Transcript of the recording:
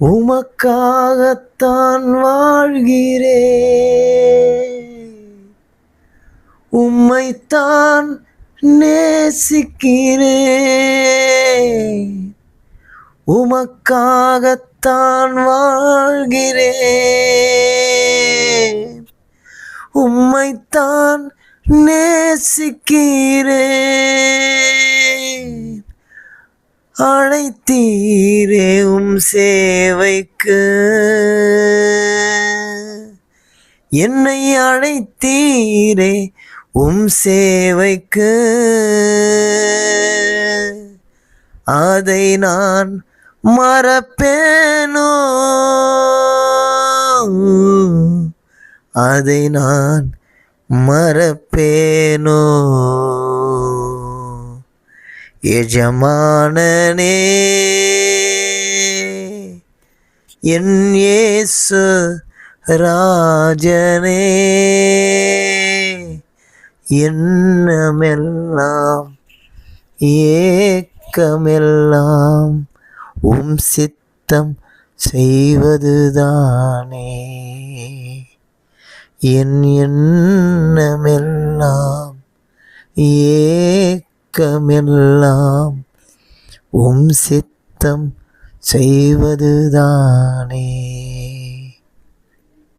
உமக்காகத்தான் வாழ்கிறே உம்மைத்தான் நேசிக்கிறேன். உமக்காகத்தான் வாழ்கிறேன். உம்மைத்தான் நேசிக்கிறேன். அழைத்தீரே உம் சேவைக்கு. என்னை அழைத்தீரே உம் சேவைக்கு. அதை நான் மறப்பேனோ? அதை நான் மறப்பேனோ? எஜமானனே என் ஏசு ராஜனே எண்ணமெல்லாம் ஏக்கமெல்லாம் உம் சித்தம் செய்வதுதானே. என் எண்ணமெல்லாம் ஏ ஏக்கமெல்லாம் உம் சித்தம் செய்வதுதானே.